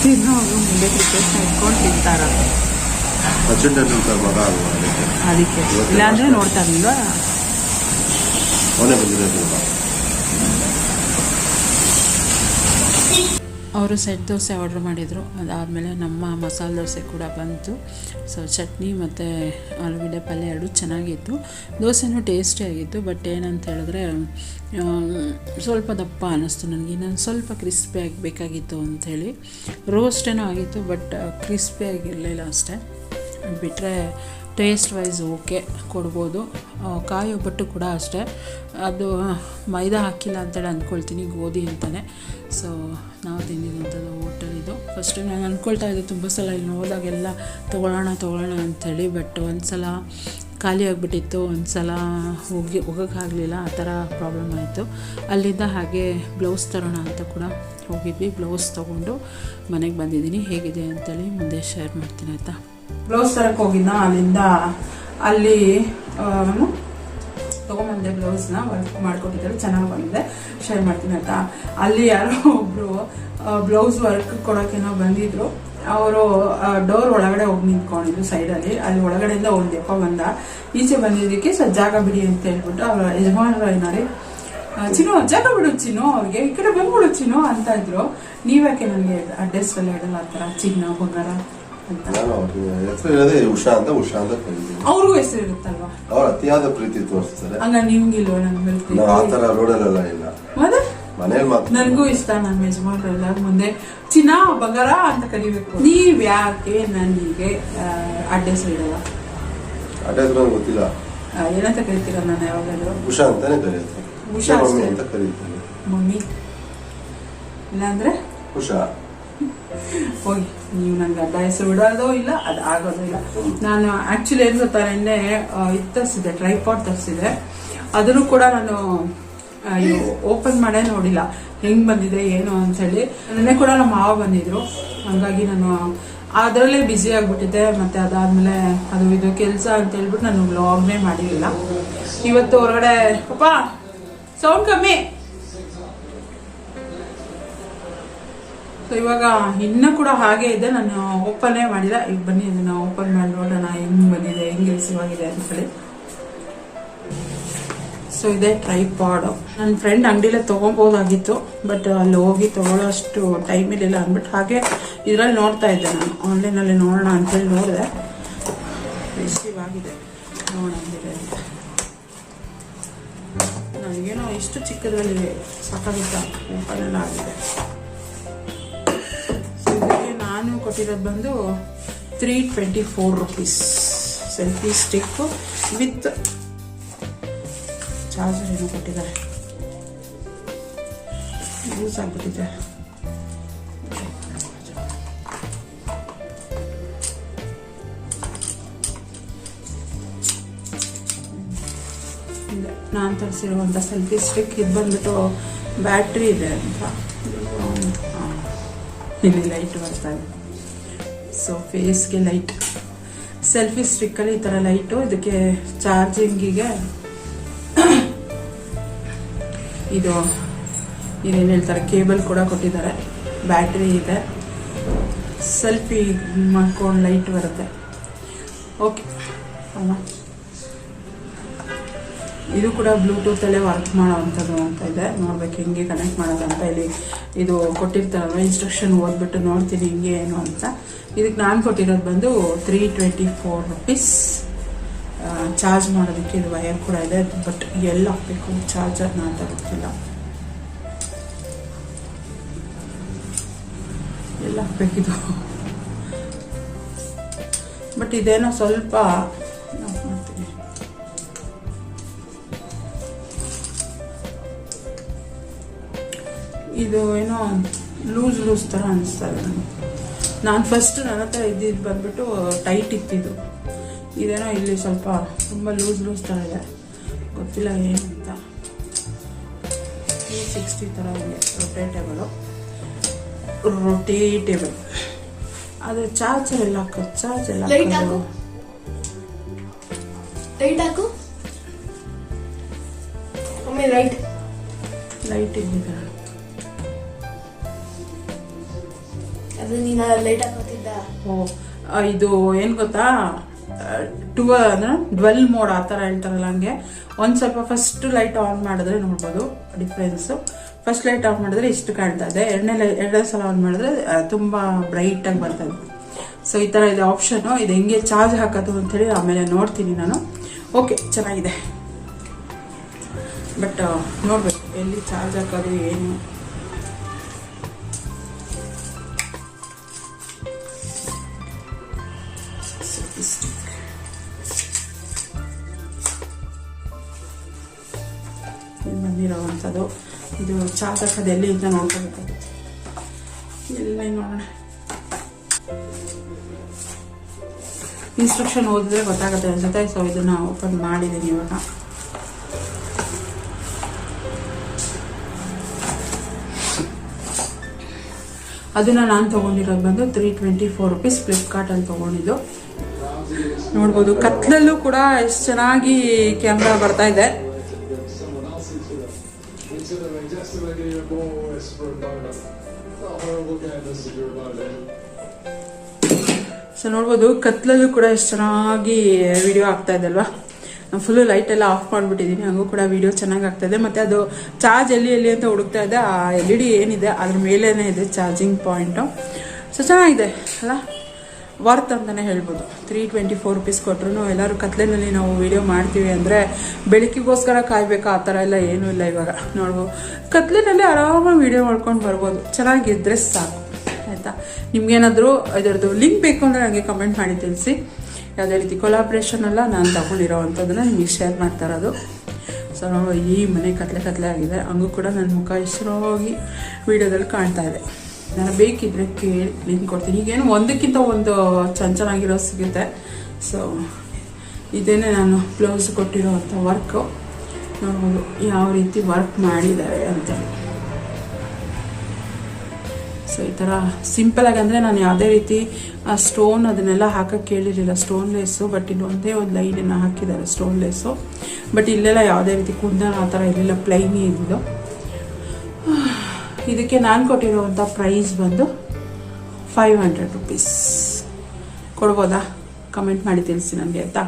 ತಿನ್ನೋವಾಗ ಮುಂದೆ ಕ್ರಿಕೆಟ್ನ ಇಟ್ಕೊಂಡು ತಿಂತಾರ ಸಚಿನ್ ತೆಂಡೂಲ್ಕರ್ ಮಗ ಅಲ್ವಾ ಅದಕ್ಕೆ ಅದಕ್ಕೆ ಇಲ್ಲಾಂದ್ರೆ ನೋಡ್ತಾ ಇರಲಿಲ್ವಾ ಅವನೇ ಬಂದಿರೋದು ಅವರು ಸೆಟ್ ದೋಸೆ ಆರ್ಡ್ರ್ ಮಾಡಿದರು. ಅದಾದಮೇಲೆ ನಮ್ಮ ಮಸಾಲೆ ದೋಸೆ ಕೂಡ ಬಂತು. ಸೊ ಚಟ್ನಿ ಮತ್ತು ಆಲೂಗಡ್ಡೆ ಪಲ್ಯ ಎರಡು ಚೆನ್ನಾಗಿತ್ತು. ದೋಸೆನೂ ಟೇಸ್ಟಿಯಾಗಿತ್ತು ಬಟ್ ಏನಂತ ಹೇಳಿದ್ರೆ ಸ್ವಲ್ಪ ದಪ್ಪ ಅನ್ನಿಸ್ತು ನನಗೆ. ಇನ್ನೊಂದು ಸ್ವಲ್ಪ ಕ್ರಿಸ್ಪಿ ಆಗಬೇಕಾಗಿತ್ತು ಅಂಥೇಳಿ. ರೋಸ್ಟೇನೂ ಆಗಿತ್ತು ಬಟ್ ಕ್ರಿಸ್ಪಿ ಆಗಿರಲಿಲ್ಲ ಅಷ್ಟೇ. ಬಿಟ್ಟರೆ ಟೇಸ್ಟ್ ವೈಸ್ ಓಕೆ ಕೊಡ್ಬೋದು ಕಾಯಿ ಒಬ್ಬಟ್ಟು ಕೂಡ ಅಷ್ಟೇ. ಅದು ಮೈದಾ ಹಾಕಿಲ್ಲ ಅಂತೇಳಿ ಅಂದ್ಕೊಳ್ತೀನಿ ಗೋಧಿ ಅಂತಲೇ ಸೊ ನಾವು ತಿಂದಿದ್ದಂಥದ್ದು ಹೋಟೆಲ್ ಇದು. ಫಸ್ಟ್ ನಾನು ಅಂದ್ಕೊಳ್ತಾ ಇದ್ದೆ ತುಂಬ ಸಲ ಇಲ್ಲಿ ಹೋದಾಗೆಲ್ಲ ತೊಗೊಳ್ಳೋಣ ತೊಗೊಳ್ಳೋಣ ಅಂಥೇಳಿ ಬಟ್ ಒಂದು ಸಲ ಖಾಲಿ ಆಗಿಬಿಟ್ಟಿತ್ತು ಒಂದು ಸಲ ಹೋಗಿ ಹೋಗೋಕ್ಕಾಗಲಿಲ್ಲ ಆ ಥರ ಪ್ರಾಬ್ಲಮ್ ಆಯಿತು. ಅಲ್ಲಿಂದ ಹಾಗೆ ಬ್ಲೌಸ್ ತರೋಣ ಅಂತ ಕೂಡ ಹೋಗಿದ್ವಿ. ಬ್ಲೌಸ್ ತೊಗೊಂಡು ಮನೆಗೆ ಬಂದಿದ್ದೀನಿ. ಹೇಗಿದೆ ಅಂತೇಳಿ ಮುಂದೆ ಶೇರ್ ಮಾಡ್ತೀನಿ ಆಯಿತಾ? ಬ್ಲೌಸ್ ತರಕ್ಕೆ ಹೋಗಿದ್ದ ಅಲ್ಲಿಂದ ಅಲ್ಲಿ ತೊಗೊಂಬಂದೆ ಬ್ಲೌಸ್ನ ವರ್ಕ್ ಮಾಡ್ಕೊಟ್ಟಿದ್ದಾರೆ ಚೆನ್ನಾಗಿ ಬಂದಿದೆ. ಶೇರ್ ಮಾಡ್ತೀನಿ ಆಯ್ತಾ? ಅಲ್ಲಿ ಯಾರೋ ಒಬ್ರು ಬ್ಲೌಸ್ ವರ್ಕ್ ಕೊಡೋಕೇನೋ ಬಂದಿದ್ರು. ಅವರು ಡೋರ್ ಒಳಗಡೆ ಹೋಗಿ ನಿಂತ್ಕೊಂಡಿದ್ರು ಸೈಡಲ್ಲಿ. ಅಲ್ಲಿ ಒಳಗಡೆಯಿಂದ ಒಂದು ದೆಪ್ಪ ಬಂದ. ಈಚೆ ಬಂದಿದ್ದಕ್ಕೆ ಸ್ವಲ್ಪ ಜಾಗ ಬಿಡಿ ಅಂತ ಹೇಳ್ಬಿಟ್ಟು ಅವ್ರ ಯಜಮಾನರು ಏನಾರೇ ಚಿನ್ನು ಜಾಗ ಬಿಡು ಚಿನ್ನು ಅವ್ರಿಗೆ. ಈ ಕಡೆ ಬಂದ್ಬಿಡು ಚಿನ್ನು ಅಂತ ಇದ್ರು. ನೀವ್ಯಾಕೆ ನನಗೆ ಅಡ್ರೆಸ್ ಎಲ್ಲ ಇಡಲ್ಲ ಆ ಥರ? ಚಿನ್ನ, ಬಂಗಾರ. ನಾನು ಅವ್ರಿಗೆ ಹೆಸರು ಹೇಳದೆ ಉಷಾ ಅಂತ ಉಷಾ ಅಂತ ಕರೀತೀನಿ ಅವ್ರಿಗೂ ಹೆಸರು ಇರುತ್ತಲ್ವಾ? ಅವ್ರ ಅತಿಯಾದ ಪ್ರೀತಿ ತೋರಿಸ್ತಾರೆ. ಹಂಗ ನಿಮ್ಗಿಲ್ವ ನನ್ ಮೇಲೆ ನಾವು ಆ ಪ್ರೀತಿ? ರೋಡಲ್ಲೆಲ್ಲ ಇಲ್ಲ. ಮತ್ತೆ? ಮನೇಲಿ ಮಾತ್ರ. ನನಗೂ ಇಷ್ಟ ನನ್ನ ಯಜಮಾನ್ರೆಲ್ಲ. ಮುಂದೆ ಚಿನ್ನ ಬಗರ ಅಂತ ಕರಿಬೇಕು. ನೀವ್ ಯಾಕೆ ನನಗೆ ಅಡ್ರೆಸ್ ಇಡಲ್ಲ ಅಡ್ಡ ಹೆಸರು ಗೊತ್ತಿಲ್ಲ. ಆ, ಏನಂತ ಕರಿತೀರ ನಾನು ಯಾವಾಗಲೂ? ಉಷಾ ಅಂತಾನೆ ಕರೆಯುತ್ತೆ ಉಷಾ ಮಮ್ಮಿ ಅಷ್ಟೇ. ಅಂತ ಕರೀತೀನಿ ಮಮ್ಮಿ. ಇಲ್ಲಾಂದ್ರೆ? ಉಷಾ. ಹೋಗಿ. ನೀವು ನನ್ಗೆ ಹೆಸರು ಬಿಡೋದೋ ಇಲ್ಲ, ಅದು ಆಗೋದು ಇಲ್ಲ. ನಾನು ಆಕ್ಚುಲಿ ಏನು ಗೊತ್ತಾ, ನಿನ್ನೆ ಇದು ತರಿಸಿದೆ ಟ್ರೈಪಾಟ್ ತರಿಸಿದೆ ಅದನ್ನು ಕೂಡ ನಾನು ಓಪನ್ ಮಾಡೇ ನೋಡಿಲ್ಲ. ಹೆಂಗೆ ಬಂದಿದೆ, ಏನು ಅಂತ ಹೇಳಿ. ನಿನ್ನೆ ಕೂಡ ನಮ್ಮ ಮಾವ ಬಂದಿದ್ರು. ಹಾಗಾಗಿ ನಾನು, ಅದರಲ್ಲೇ ಬ್ಯುಸಿ ಆಗಿಬಿಟ್ಟಿದ್ದೆ. ಮತ್ತೆ ಅದಾದ್ಮೇಲೆ ಅದು, ಇದು ಕೆಲಸ ಅಂತ ಹೇಳ್ಬಿಟ್ಟು ನಾನು ವ್ಲಾಗ್ನೇ ಮಾಡಿರಲಿಲ್ಲ. ಇವತ್ತು ಹೊರಗಡೆ, ಅಪ್ಪ ಸೌಂಡ್ ಕಮ್ಮಿ. ಸೊ ಇವಾಗ ಇನ್ನೂ ಕೂಡ ಹಾಗೆ ಇದೆ. ನಾನು ಓಪನ್ನೇ ಮಾಡಿಲ್ಲ. ಈಗ ಬನ್ನಿ, ಇದನ್ನ ಓಪನ್ ಮಾಡಿ ನೋಡೋಣ ಹೆಂಗ್ ಬಂದಿದೆ, ಹೆಂಗ್ ರಿಸೀವ್ ಅಂತ ಹೇಳಿ. ಸೊ ಇದೆ ಟ್ರೈಪಾಡ್ ನನ್ನ ಫ್ರೆಂಡ್ ಅಂಗಡಿಲೇ ತೊಗೊಬೋದಾಗಿತ್ತು ಬಟ್ ಅಲ್ಲಿ ಹೋಗಿ ತೊಗೊಳ್ಳೋಷ್ಟು ಟೈಮ್ ಇರಲಿಲ್ಲ ಅಂದ್ಬಿಟ್ಟು ಹಾಗೆ ಇದರಲ್ಲಿ ನೋಡ್ತಾ ಇದ್ದೆ ನಾನು. ಆನ್ಲೈನಲ್ಲಿ ನೋಡೋಣ ಅಂತೇಳಿ ನೋಡಿದೆ. ರಿಸೀವ್ ಆಗಿದೆ. ನನಗೇನೋ ಇಷ್ಟು ಚಿಕ್ಕದ್ರಲ್ಲಿ ಸಕಲಿತ ಓಪನ್ ಎಲ್ಲ ಆಗಿದೆ. ನಾನು ಕೊಟ್ಟಿರೋದು ಬಂದು three twenty four rupees selfie stick with charger ಏನು ಕೊಟ್ಟಿದ್ದಾರೆ. ಯೂಸ್ ಆಗ್ಬಿಟ್ಟಿದೆ. ನಾನು ತರಿಸಿರುವಂಥ ಸೆಲ್ಫಿ ಸ್ಟಿಕ್ ಇದು ಬಂದ್ಬಿಟ್ಟು ಬ್ಯಾಟ್ರಿ ಇದೆ ಅಂತ. ಇಲ್ಲಿ ಲೈಟ್ ಬರ್ತಾನೆ ಸೊ ಫೇಸ್ಗೆ ಲೈಟ್ ಸೆಲ್ಫಿ ಸ್ಟಿಕ್ಕಲ್ಲಿ ಈ ಥರ ಲೈಟು ಇದಕ್ಕೆ ಚಾರ್ಜಿಂಗಿಗೆ ಇದು ಇದೇನು ಹೇಳ್ತಾರೆ ಕೇಬಲ್ ಕೂಡ ಕೊಟ್ಟಿದ್ದಾರೆ. ಬ್ಯಾಟ್ರಿ ಇದೆ. ಸೆಲ್ಫಿ ಮಾಡ್ಕೊಂಡು ಲೈಟ್ ಬರುತ್ತೆ. ಓಕೆ ಅಮ್ಮ. ಇದು ಕೂಡ ಬ್ಲೂಟೂತಲ್ಲೇ ವರ್ಕ್ ಮಾಡೋವಂಥದ್ದು ಅಂತ ಇದೆ. ನೋಡ್ಬೇಕು ಹೆಂಗೆ ಕನೆಕ್ಟ್ ಮಾಡೋದು ಅಂತ ಇಲ್ಲಿ ಇದು ಕೊಟ್ಟಿರ್ತಾರಲ್ವ ಇನ್ಸ್ಟ್ರಕ್ಷನ್ ಓದ್ಬಿಟ್ಟು ನೋಡ್ತೀನಿ ಹಿಂಗೆ ಏನು ಅಂತ. ಇದಕ್ಕೆ ನಾನು ಕೊಟ್ಟಿರೋದು ಬಂದು three twenty four rupees charge ಮಾಡೋದಕ್ಕೆ ಇದು ವಯರ್ ಕೂಡ ಇದೆ ಬಟ್ ಎಲ್ಲಿ ಹಾಕಬೇಕು ಚಾರ್ಜರ್ ಅಂತ ಗೊತ್ತಿಲ್ಲ. ಎಲ್ಲ ಹಾಕ್ಬೇಕಿದು? ಬಟ್ ಇದೇನೋ ಸ್ವಲ್ಪ ಇದು ಏನೋ ಲೂಸ್ ಲೂಸ್ ಥರ ಅನಿಸ್ತಾ ಇದೆ. ನಾನು ಫಸ್ಟ್ ನನ್ನ ಹತ್ರ ಇದ್ದಿದ್ದು ಬಂದುಬಿಟ್ಟು ಟೈಟ್ ಇತ್ತಿದ್ದು. ಇದೇನೋ ಇಲ್ಲಿ ಸ್ವಲ್ಪ ತುಂಬ ಲೂಸ್ ಲೂಸ್ ಥರ ಇದೆ. ಗೊತ್ತಿಲ್ಲ ಏನಂತ ತ್ರೀ ಸಿಕ್ಸ್ಟಿ ಥರ ಇದೆ ರೊಟೇಟೇಬಲು ರೊಟೇಟೇಬಲ್ ಆದರೆ ಚಾರ್ಜರ್ ಎಲ್ಲ ಹಾಕೋದು ಚಾರ್ಜ್ ಎಲ್ಲ ಲೈಟ್ ಹಾಕು. ಲೈಟ್ ಲೈಟ್ ಇದ್ದಿದೆ ಅದು ನೀನು ಲೈಟ್ ಹಾಕೋತಿದ್ದ ಓ ಇದು ಏನು ಗೊತ್ತಾ? ಟುವ ಅಂದ್ರೆ ಡ್ವೆಲ್ ಮೋಡ್ ಆ ಥರ ಹೇಳ್ತಾರಲ್ಲ ಹಂಗೆ. ಒಂದು ಸ್ವಲ್ಪ ಫಸ್ಟ್ ಲೈಟ್ ಆನ್ ಮಾಡಿದ್ರೆ ನೋಡ್ಬೋದು ಡಿಫ್ರೆನ್ಸು ಫಸ್ಟ್ ಲೈಟ್ ಆನ್ ಮಾಡಿದ್ರೆ ಇಷ್ಟು ಕಾಣ್ತಾ ಇದೆ. ಎರಡನೇ ಲೈ ಎರಡನೇ ಸಲ ಆನ್ ಮಾಡಿದ್ರೆ ತುಂಬ ಬ್ರೈಟಾಗಿ ಬರ್ತದೆ ಸೊ ಈ ಥರ ಇದೆ ಆಪ್ಷನು ಇದು ಹೆಂಗೆ ಚಾರ್ಜ್ ಹಾಕೋದು ಅಂತೇಳಿ ಆಮೇಲೆ ನೋಡ್ತೀನಿ ನಾನು. ಓಕೆ ಚೆನ್ನಾಗಿದೆ. ಬಟ್ ನೋಡ್ಬೇಕು, ಎಲ್ಲಿ ಚಾರ್ಜ್ ಹಾಕೋದು, ಏನು? ಬಂದಿರೋವಂಥದ್ದು ಇದು ಚಾರ್ಜ್ ಹಾಕೋದು ಎಲ್ಲಿ ಅಂತ ನೋಡ್ಕೋಬೇಕು ಎಲ್ಲ ನೋಡೋಣ. ಇನ್ಸ್ಟ್ರಕ್ಷನ್ ಓದಿದ್ರೆ ಗೊತ್ತಾಗುತ್ತೆ. ಅನ್ಸುತ್ತೆ ಸೊ ಇದನ್ನ ಓಪನ್ ಮಾಡಿದ್ದೀನಿ ಇವಾಗ. ಅದನ್ನ ನಾನು ತಗೊಂಡಿರೋದು ಬಂದು ತ್ರೀ ಟ್ವೆಂಟಿ ಫೋರ್ ರುಪೀಸ್ ಫ್ಲಿಪ್ಕಾರ್ಟಲ್ಲಿ ತಗೊಂಡಿದ್ದು. ನೋಡ್ಬೋದು. ಕತ್ಲಲ್ಲೂ ಕೂಡ ಎಷ್ಟು ಚೆನ್ನಾಗಿ ಕ್ಯಾಮ್ರಾ ಬರ್ತಾ ಇದೆ. ಸೊ ನೋಡ್ಬೋದು, ಕತ್ಲಲ್ಲೂ ಕೂಡ ಎಷ್ಟು ಚೆನ್ನಾಗಿ ವಿಡಿಯೋ ಆಗ್ತಾ ಇದೆ ಅಲ್ವಾ? ಫುಲ್ಲು ಲೈಟ್ ಎಲ್ಲ ಆಫ್ ಮಾಡಿಬಿಟ್ಟಿದ್ದೀನಿ ಹಂಗೂ ಕೂಡ ವಿಡಿಯೋ ಚೆನ್ನಾಗಿ ಆಗ್ತಾ ಇದೆ. ಮತ್ತು ಅದು ಚಾರ್ಜ್ ಎಲ್ಲಿ ಎಲ್ಲಿ ಅಂತ ಹುಡುಕ್ತಾ ಇದೆ, ಆ ಎಲ್ ಇ ಡಿ ಏನಿದೆ, ಅದ್ರ ಮೇಲೇ ಇದೆ ಚಾರ್ಜಿಂಗ್ ಪಾಯಿಂಟು ಸೊ ಚೆನ್ನಾಗಿದೆ, ಅಲ್ಲ? ವರ್ತ್ ಅಂತಲೇ ಹೇಳ್ಬೋದು. ತ್ರೀ ಟ್ವೆಂಟಿ ಫೋರ್ ರುಪೀಸ್ ಕೊಟ್ಟರು ಎಲ್ಲರೂ ಕತ್ಲೆನಲ್ಲಿ ನಾವು ವೀಡಿಯೋ ಮಾಡ್ತೀವಿ ಅಂದರೆ ಬೆಳಕಿಗೋಸ್ಕರ ಕಾಯ್ಬೇಕಾ? ಆ ಥರ ಎಲ್ಲ ಏನೂ ಇಲ್ಲ ಇವಾಗ. ನೋಡ್ಬೋದು. ಕತ್ಲೆನಲ್ಲಿ ಆರಾಮಾಗಿ ವೀಡಿಯೋ ಮಾಡ್ಕೊಂಡು ಬರ್ಬೋದು. ಚೆನ್ನಾಗಿದ್ದರೆ ಸಾಕು. ಆಯಿತಾ? ನಿಮಗೇನಾದರೂ ಇದರದ್ದು ಲಿಂಕ್ ಬೇಕು ಅಂದರೆ ನನಗೆ ಕಮೆಂಟ್ ಮಾಡಿ ತಿಳಿಸಿ. ಯಾವುದೇ ರೀತಿ ಕೊಲಾಬ್ರೇಷನ್ ಎಲ್ಲ ನಾನು ತಗೊಂಡಿರೋ ಅಂಥದ್ದನ್ನು ನಿಮಗೆ ಶೇರ್ ಮಾಡ್ತಾ ಇರೋದು. ಸೊ ಈ ಮನೆ ಕತ್ಲೆ ಕತ್ಲೆ ಆಗಿದೆ. ಹಂಗೂ ಕೂಡ ನನ್ನ ಮುಖ ಹೆಸರಾಗಿ ವೀಡಿಯೋದಲ್ಲಿ ಕಾಣ್ತಾ ಇದೆ. ನಾನು ಬೇಕಿದ್ರೆ ಕೇಳಿ ಲಿಂಕ್ ಕೊಡ್ತೀನಿ. ಈಗೇನು ಒಂದಕ್ಕಿಂತ ಒಂದು ಚೆನ್ನ ಸಿಗುತ್ತೆ. ಸೊ ಇದೇನೆ ನಾನು ಬ್ಲೌಸ್ ಕೊಟ್ಟಿರೋವಂಥ ವರ್ಕು ನೋಡ್ಬೋದು ಯಾವ ರೀತಿ ವರ್ಕ್ ಮಾಡಿದ್ದಾರೆ ಅಂತ. ಸೊ ಈ ಥರ ಸಿಂಪಲಾಗಿ ಅಂದರೆ ನಾನು ಯಾವುದೇ ರೀತಿ, ಆ ಸ್ಟೋನ್ ಅದನ್ನೆಲ್ಲ ಹಾಕೋಕ್ಕೆ ಕೇಳಿರಲಿಲ್ಲ. ಸ್ಟೋನ್ ಲೇಸು ಬಟ್ ಇಲ್ಲಿ ಒಂದೇ ಒಂದು ಲೈನನ್ನು ಹಾಕಿದ್ದಾರೆ ಸ್ಟೋನ್ ಲೇಸು ಬಟ್ ಇಲ್ಲೆಲ್ಲ ಯಾವುದೇ ರೀತಿ ಕುಂದನ ಆ ಥರ ಇರಲಿಲ್ಲ ಪ್ಲೈನೇ ಇದ್ದಿದ್ದು ಇದಕ್ಕೆ ನಾನು ಕೊಟ್ಟಿರುವಂಥ ಪ್ರೈಸ್ ಬಂದು ಫೈವ್ ಹಂಡ್ರೆಡ್ ರುಪೀಸ್ ಕೊಡ್ಬೋದಾ? ಕಮೆಂಟ್ ಮಾಡಿ ತಿಳಿಸಿ ನನಗೆ ಅಂತ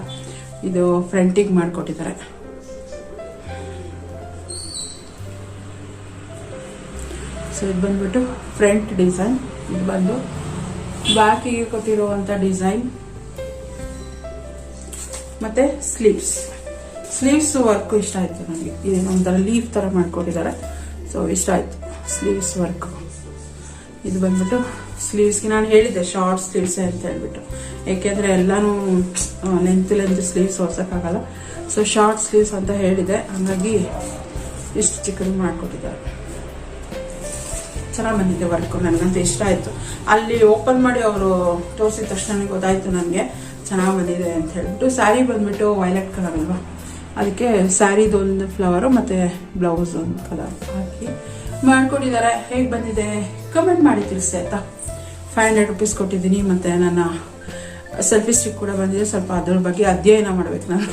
ಇದು ಫ್ರೆಂಟಿಗೆ ಮಾಡಿಕೊಟ್ಟಿದ್ದಾರೆ. ಸೊ ಇದು ಬಂದ್ಬಿಟ್ಟು ಫ್ರಂಟ್ ಡಿಸೈನ್ ಇದು ಬಂದು ಬ್ಯಾಕಿಗೆ ಕೊಟ್ಟಿರುವಂಥ ಡಿಸೈನ್ ಮತ್ತೆ ಸ್ಲೀವ್ಸ್ ಸ್ಲೀವ್ಸ್ ವರ್ಕ್ ಇಷ್ಟ ಆಯಿತು ನನಗೆ. ಇದೇನೋ ಒಂಥರ ಲೀಫ್ ಥರ ಮಾಡಿಕೊಟ್ಟಿದ್ದಾರೆ. ಸೊ ಇಷ್ಟ ಆಯ್ತು. ಸ್ಲೀವ್ಸ್ ವರ್ಕ್ ಇದು ಬಂದ್ಬಿಟ್ಟು ಸ್ಲೀವ್ಸ್ಗೆ ನಾನು ಹೇಳಿದ್ದೆ ಶಾರ್ಟ್ ಸ್ಲೀವ್ಸ್ ಅಂತ ಹೇಳ್ಬಿಟ್ಟು. ಏಕೆಂದರೆ ಎಲ್ಲಾನು ಲೆಂತ್ ಲೆಂತ್ ಸ್ಲೀವ್ಸ್ ಹೊಸಕ್ಕಾಗಲ್ಲ ಸೊ ಶಾರ್ಟ್ ಸ್ಲೀವ್ಸ್ ಅಂತ ಹೇಳಿದೆ. ಹಾಗಾಗಿ ಇಷ್ಟು ಚಿಕ್ಕದು ಮಾಡಿಕೊಟ್ಟಿದ್ದಾರೆ. ಚೆನ್ನಾಗಿ ಬಂದಿದೆ ವರ್ಕು ನನಗಂತೂ ಇಷ್ಟ ಆಯಿತು. ಅಲ್ಲಿ ಓಪನ್ ಮಾಡಿ ಅವರು ತೋರಿಸಿದ ತಕ್ಷಣ ಗೊತ್ತಾಯ್ತು ನನಗೆ. ಚೆನ್ನಾಗಿ ಬಂದಿದೆ ಅಂತ ಹೇಳ್ಬಿಟ್ಟು ಸ್ಯಾರಿ ಬಂದ್ಬಿಟ್ಟು ವೈಲೆಟ್ ಕಲರ್ ಅಲ್ವಾ? ಅದಕ್ಕೆ ಸ್ಯಾರಿದೊಂದು ಫ್ಲವರು ಮತ್ತು ಬ್ಲೌಸ್ ಒಂದು ಕಲರ್ ಹಾಕಿ. ಮಾಡ್ಕೊಟ್ಟಿದ್ದಾರೆ ಹೇಗೆ ಬಂದಿದೆ? ಕಮೆಂಟ್ ಮಾಡಿ ತಿಳಿಸಿ ಆಯ್ತಾ? ಫೈವ್ ಹಂಡ್ರೆಡ್ ರುಪೀಸ್ ಕೊಟ್ಟಿದ್ದೀನಿ ಮತ್ತು ನನ್ನ ಸೆಲ್ಫಿ ಸ್ಟಿಕ್ ಕೂಡ ಬಂದಿದೆ. ಸ್ವಲ್ಪ ಅದ್ರ ಬಗ್ಗೆ ಅಧ್ಯಯನ ಮಾಡ್ಬೇಕು ನಾನು.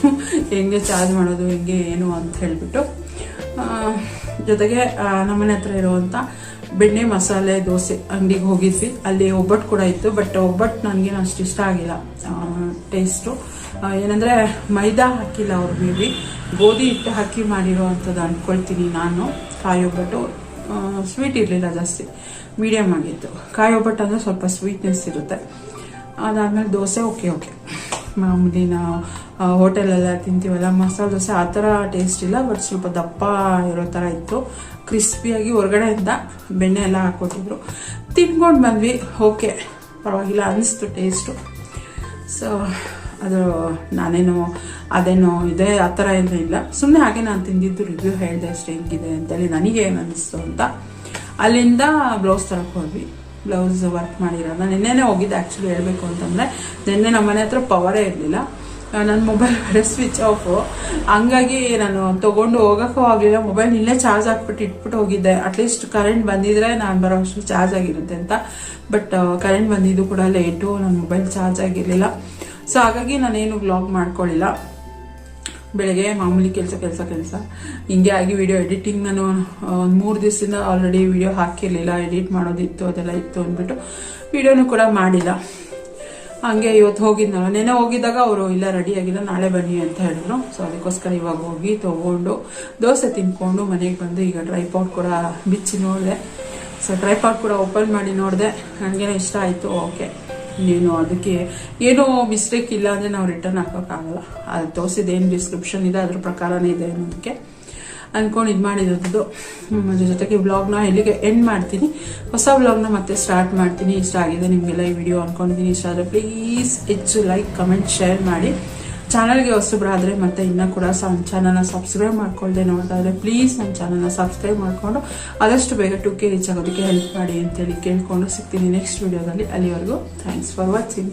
ಹೆಂಗೆ ಚಾರ್ಜ್ ಮಾಡೋದು, ಹೆಂಗೆ ಏನು ಅಂತ ಹೇಳಿಬಿಟ್ಟು. ಜೊತೆಗೆ ನಮ್ಮನೆ ಹತ್ರ ಇರುವಂಥ ಬೆಣ್ಣೆ ಮಸಾಲೆ ದೋಸೆ ಅಂಗಡಿಗೆ ಹೋಗಿದ್ವಿ. ಅಲ್ಲಿ ಒಬ್ಬಟ್ಟು ಕೂಡ ಇತ್ತು ಬಟ್ ಒಬ್ಬಟ್ಟು ನನಗೇನು ಅಷ್ಟು ಇಷ್ಟ ಆಗಿಲ್ಲ. ಟೇಸ್ಟು ಏನಂದರೆ ಮೈದಾ ಹಾಕಿಲ್ಲ ಅವ್ರು ಮೇಬಿ ಗೋಧಿ ಹಿಟ್ಟು ಹಾಕಿ ಮಾಡಿರೋ ಅಂಥದ್ದು ಅಂದ್ಕೊಳ್ತೀನಿ ನಾನು ಕಾಯಿ ಒಬ್ಬಟ್ಟು ಸ್ವೀಟ್ ಇರಲಿಲ್ಲ ಜಾಸ್ತಿ. ಮೀಡಿಯಮ್ ಆಗಿತ್ತು. ಕಾಯಿ ಒಬ್ಬಟ್ಟು ಅಂದರೆ ಸ್ವಲ್ಪ ಸ್ವೀಟ್ನೆಸ್ ಇರುತ್ತೆ. ಅದಾದಮೇಲೆ ದೋಸೆ ಓಕೆ ಓಕೆ ಮಾಮೂಲಿ ನಾವು ಹೋಟೆಲೆಲ್ಲ ತಿಂತೀವಲ್ಲ, ಮಸಾಲೆ ದೋಸೆ ಆ ಥರ ಟೇಸ್ಟ್ ಇಲ್ಲ ಬಟ್ ಸ್ವಲ್ಪ ದಪ್ಪ ಇರೋ ಥರ ಇತ್ತು. ಕ್ರಿಸ್ಪಿಯಾಗಿ ಹೊರಗಡೆಯಿಂದ ಬೆಣ್ಣೆ ಎಲ್ಲ ಹಾಕ್ಕೊಟ್ಟಿದ್ರು. ತಿನ್ಕೊಂಡು ಬಂದ್ವಿ ಓಕೆ ಪರವಾಗಿಲ್ಲ ಅನ್ನಿಸ್ತು ಟೇಸ್ಟು ಸೊ ಅದು ನಾನೇನು, ಅದೇನು ಇದೆ, ಆ ಥರ ಏನೂ ಇಲ್ಲ. ಸುಮ್ಮನೆ ಹಾಗೆ ನಾನು ತಿಂದಿದ್ದು ರಿವ್ಯೂ ಹೇಳಿದೆ ಅಷ್ಟು ಹೆಂಗಿದೆ ಅಂತೇಳಿ ನನಗೆ ಏನು ಅನ್ನಿಸ್ತು ಅಂತ. ಅಲ್ಲಿಂದ ಬ್ಲೌಸ್ ತರಕ್ಕೆ ಹೋದ್ವಿ. ಬ್ಲೌಸ್ ವರ್ಕ್ ಮಾಡಿರೋದು ನಿನ್ನೆನೇ ಹೋಗಿದ್ದೆ ಆ್ಯಕ್ಚುಲಿ ಹೇಳಬೇಕು ಅಂತಂದರೆ. ನಿನ್ನೆ ನಮ್ಮ ಮನೆ ಹತ್ರ ಪವರೇ ಇರಲಿಲ್ಲ. ನನ್ನ ಮೊಬೈಲ್ ಬೇರೆ ಸ್ವಿಚ್ ಆಫು ಹಂಗಾಗಿ ನಾನು ತೊಗೊಂಡು ಹೋಗೋಕ್ಕೂ ಆಗಲಿಲ್ಲ. ಮೊಬೈಲ್ ಇಲ್ಲೇ ಚಾರ್ಜ್ ಹಾಕ್ಬಿಟ್ಟು ಇಟ್ಬಿಟ್ಟು ಹೋಗಿದ್ದೆ. ಅಟ್ಲೀಸ್ಟ್ ಕರೆಂಟ್ ಬಂದಿದ್ರೆ ನಾನು ಬರೋ ಅಷ್ಟು ಚಾರ್ಜ್ ಆಗಿರುತ್ತೆ ಅಂತ. ಬಟ್ ಕರೆಂಟ್ ಬಂದಿದ್ದು ಕೂಡ ಲೇಟು ನನ್ನ ಮೊಬೈಲ್ ಚಾರ್ಜ್ ಆಗಿರಲಿಲ್ಲ. ಸೊ ಹಾಗಾಗಿ ನಾನೇನು ಬ್ಲಾಗ್ ಮಾಡ್ಕೊಳ್ಳಿಲ್ಲ ಬೆಳಗ್ಗೆ ಮಾಮೂಲಿ ಕೆಲಸ ಕೆಲಸ ಕೆಲಸ. ಹಿಂಗೆ ಆಗಿ ವಿಡಿಯೋ ಎಡಿಟಿಂಗ್ ನಾನು ಒಂದು ಮೂರು ದಿವಸದಿಂದ ಆಲ್ರೆಡಿ ವಿಡಿಯೋ ಹಾಕಿರಲಿಲ್ಲ. ಎಡಿಟ್ ಮಾಡೋದಿತ್ತು, ಅದೆಲ್ಲ ಇತ್ತು ಅಂದ್ಬಿಟ್ಟು ವಿಡಿಯೋನೂ ಕೂಡ ಮಾಡಿಲ್ಲ. ಹಂಗೆ ಇವತ್ತು ಹೋಗಿದ್ನಲ್ಲ. ನೆನೆ ಹೋಗಿದ್ದಾಗ ಅವರು, ಇಲ್ಲ ರೆಡಿ ಆಗಿಲ್ಲ, ನಾಳೆ ಬನ್ನಿ ಅಂತ ಹೇಳಿದ್ರು. ಸೊ ಅದಕ್ಕೋಸ್ಕರ ಇವಾಗ ಹೋಗಿ ತೊಗೊಂಡು ದೋಸೆ ತಿನ್ಕೊಂಡು ಮನೆಗೆ ಬಂದು ಈಗ ಡ್ರೈ ಪಾಟ್ ಕೂಡ ಬಿಚ್ಚಿ ನೋಡಿದೆ. ಸೊ ಡ್ರೈ ಪಾಟ್ ಕೂಡ ಓಪನ್ ಮಾಡಿ ನೋಡಿದೆ. ನನಗೇನೋ ಇಷ್ಟ ಆಯಿತು, ಓಕೆ. ಇನ್ನೇನು ಅದಕ್ಕೆ ಏನೋ ಮಿಸ್ಟೇಕ್ ಇಲ್ಲ ಅಂದರೆ ನಾವು ರಿಟರ್ನ್ ಹಾಕೋಕ್ಕಾಗಲ್ಲ ಅದು ತೋರಿಸಿದ, ಏನು ಡಿಸ್ಕ್ರಿಪ್ಷನ್ ಇದೆ, ಅದ್ರ ಪ್ರಕಾರನೇ ಇದೆ ಅನ್ನೋದಕ್ಕೆ ಅಂದ್ಕೊಂಡು ಇದು ಮಾಡಿರೋದು. ಅದ್ರ ಜೊತೆಗೆ ಬ್ಲಾಗ್ನ ಇಲ್ಲಿಗೆ ಎಂಡ್ ಮಾಡ್ತೀನಿ. ಹೊಸ ಬ್ಲಾಗ್ನ ಮತ್ತೆ ಸ್ಟಾರ್ಟ್ ಮಾಡ್ತೀನಿ. ಇಷ್ಟ ಆಗಿದೆ ನಿಮಗೆಲ್ಲ ಈ ವಿಡಿಯೋ ಅಂದ್ಕೊಂಡಿದ್ದೀನಿ ಇಷ್ಟ ಆದರೆ ಪ್ಲೀಸ್ ಹೆಚ್ಚು ಲೈಕ್ ಕಮೆಂಟ್ ಶೇರ್ ಮಾಡಿ. ಚಾನಲ್ಗೆ ಹೊಸಬ್ರಾದರೆ ಮತ್ತೆ ಇನ್ನೂ ಕೂಡ ನನ್ನ ಚಾನಲ್ನ ಸಬ್ಸ್ಕ್ರೈಬ್ ಮಾಡ್ಕೊಳ್ದೆ ನೋಡ್ತಾ ಪ್ಲೀಸ್ ನನ್ನ ಚಾನಲ್ನ ಸಬ್ಸ್ಕ್ರೈಬ್ ಮಾಡಿಕೊಂಡು ಆದಷ್ಟು ಬೇಗ ಟು ಕೆ ರೀಚ್ ಆಗೋದಕ್ಕೆ ಹೆಲ್ಪ್ ಮಾಡಿ ಅಂತೇಳಿ ಕೇಳ್ಕೊಂಡು ಸಿಗ್ತೀನಿ ನೆಕ್ಸ್ಟ್ ವಿಡಿಯೋದಲ್ಲಿ. ಅಲ್ಲಿವರೆಗೂ ಥ್ಯಾಂಕ್ಸ್ ಫಾರ್ ವಾಚಿಂಗ್